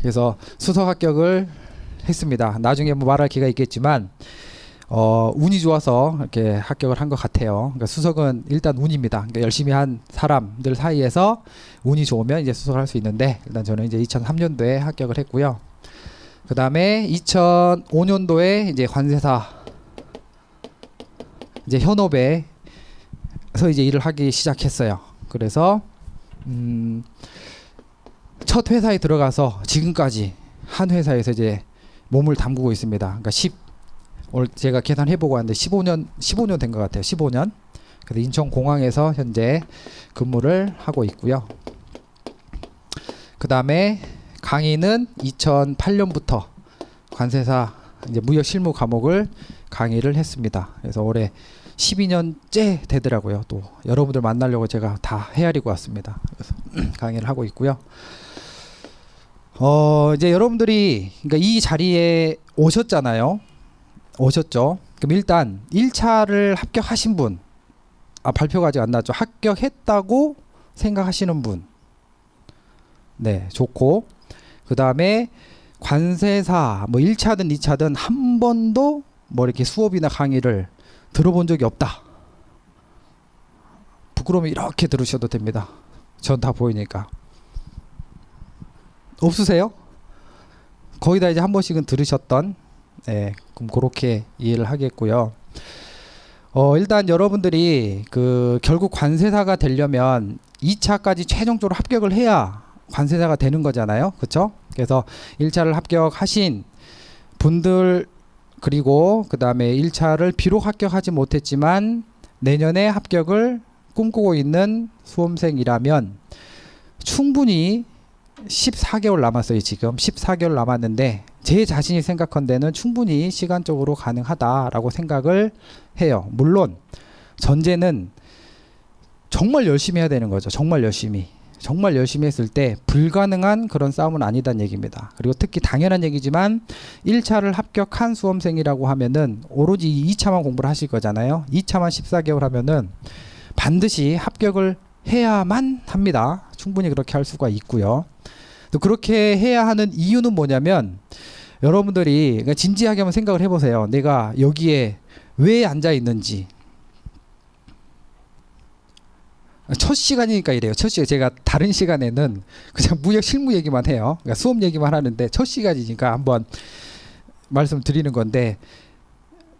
그래서 수석 합격을 했습니다. 나중에 뭐 말할 기회가 있겠지만 어, 운이 좋아서 이렇게 합격을 한 것 같아요. 그러니까 수석은 일단 운입니다. 그러니까 열심히 한 사람들 사이에서 운이 좋으면 이제 수석을 할 수 있는데 일단 저는 이제 2003년도에 합격을 했고요. 그 다음에 2005년도에 이제 관세사 이제 현업에서 이제 일을 하기 시작했어요. 그래서 음, 첫 회사에 들어가서 지금까지 한 회사에서 이제 몸을 담그고 있습니다. 그러니까 10 오늘 제가 계산해 보고 왔는데 15년 15년 된 것 같아요. 15년. 그래서 인천 공항에서 현재 근무를 하고 있고요. 그다음에 강의는 2008년부터 관세사 이제 무역 실무 과목을 강의를 했습니다. 그래서 올해 12년째 되더라고요. 또 여러분들 만나려고 제가 다 헤아리고 왔습니다. 그래서 강의를 하고 있고요. 어 이제 여러분들이 그러니까 이 자리에 오셨잖아요. 오셨죠. 그럼 일단 1차를 합격하신 분, 아 발표가 아직 안 나왔죠. 합격했다고 생각하시는 분, 네 좋고 그 다음에 관세사 뭐 1차든 2차든 한 번도 뭐 이렇게 수업이나 강의를 들어본 적이 없다. 부끄러우면 이렇게 들으셔도 됩니다. 전 다 보이니까. 없으세요? 거의 다 이제 한 번씩은 들으셨던 네, 그럼 그렇게 이해를 하겠고요. 어, 일단 여러분들이 그 결국 관세사가 되려면 2차까지 최종적으로 합격을 해야 관세사가 되는 거잖아요. 그렇죠? 그래서 1차를 합격하신 분들 그리고 그다음에 1차를 비록 합격하지 못했지만 내년에 합격을 꿈꾸고 있는 수험생이라면 충분히 14개월 남았어요, 지금. 14개월 남았는데 제 자신이 생각한데는 충분히 시간적으로 가능하다라고 생각을 해요. 물론 전제는 정말 열심히 해야 되는 거죠. 정말 열심히. 정말 열심히 했을 때 불가능한 그런 싸움은 아니다는 얘기입니다. 그리고 특히 당연한 얘기지만 1차를 합격한 수험생이라고 하면은 오로지 2차만 공부를 하실 거잖아요. 2차만 14개월 하면은 반드시 합격을 해야만 합니다. 충분히 그렇게 할 수가 있고요. 또 그렇게 해야 하는 이유는 뭐냐면 여러분들이 그러니까 진지하게 한번 생각을 해보세요. 내가 여기에 왜 앉아 있는지. 첫 시간이니까 이래요. 첫 시간 제가 다른 시간에는 그냥 무역 실무 얘기만 해요. 그러니까 수업 얘기만 하는데 첫 시간이니까 한번 말씀드리는 건데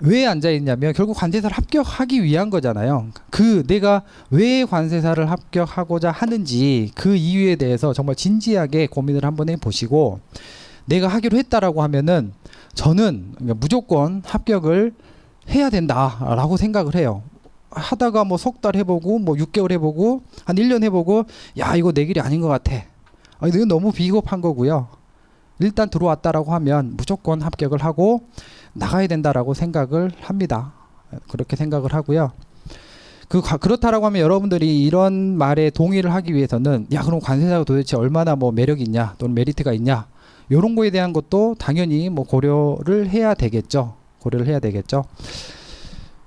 왜 앉아 있냐면 결국 관세사를 합격하기 위한 거잖아요. 그 내가 왜 관세사를 합격하고자 하는지 그 이유에 대해서 정말 진지하게 고민을 한번 해 보시고 내가 하기로 했다라고 하면은 저는 그러니까 무조건 합격을 해야 된다라고 생각을 해요. 하다가 뭐 석 달 해보고 뭐 6개월 해보고 한 1년 해보고 야 이거 내 길이 아닌 것 같아. 아, 이거 너무 비겁한 거고요. 일단 들어왔다라고 하면 무조건 합격을 하고 나가야 된다라고 생각을 합니다. 그렇게 생각을 하고요. 그 가- 그렇다라고 하면 여러분들이 이런 말에 동의를 하기 위해서는 야 그럼 관세사가 도대체 얼마나 뭐 매력 있냐 또는 메리트가 있냐 이런 거에 대한 것도 당연히 뭐 고려를 해야 되겠죠. 고려를 해야 되겠죠.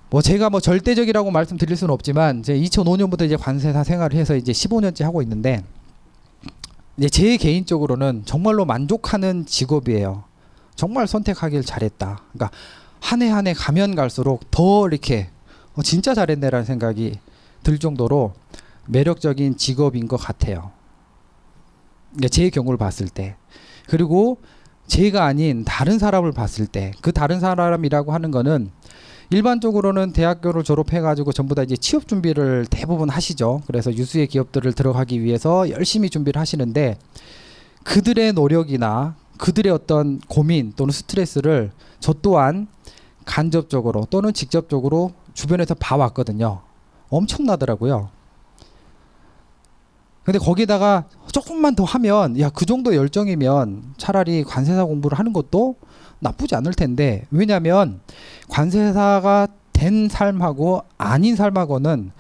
뭐 제가 뭐 절대적이라고 말씀드릴 수는 없지만 제 2005년부터 이제 관세사 생활을 해서 이제 15년째 하고 있는데 이제 제 개인적으로는 정말로 만족하는 직업이에요. 정말 선택하길 잘했다. 그러니까 한 해 한 해 가면 갈수록 더 이렇게 어, 진짜 잘했네라는 생각이 들 정도로 매력적인 직업인 것 같아요. 그러니까 제 경우를 봤을 때 그리고 제가 아닌 다른 사람을 봤을 때 그 다른 사람이라고 하는 거는 일반적으로는 대학교를 졸업해가지고 전부 다 이제 취업 준비를 대부분 하시죠. 그래서 유수의 기업들을 들어가기 위해서 열심히 준비를 하시는데 그들의 노력이나 그들의 어떤 고민 또는 스트레스를 저 또한 간접적으로 또는 직접적으로 주변에서 봐왔거든요. 엄청나더라고요. 근데 거기다가 조금만 더 하면 야 그 정도 열정이면 차라리 관세사 공부를 하는 것도 나쁘지 않을 텐데 왜냐하면 관세사가 된 삶하고 아닌 삶하고는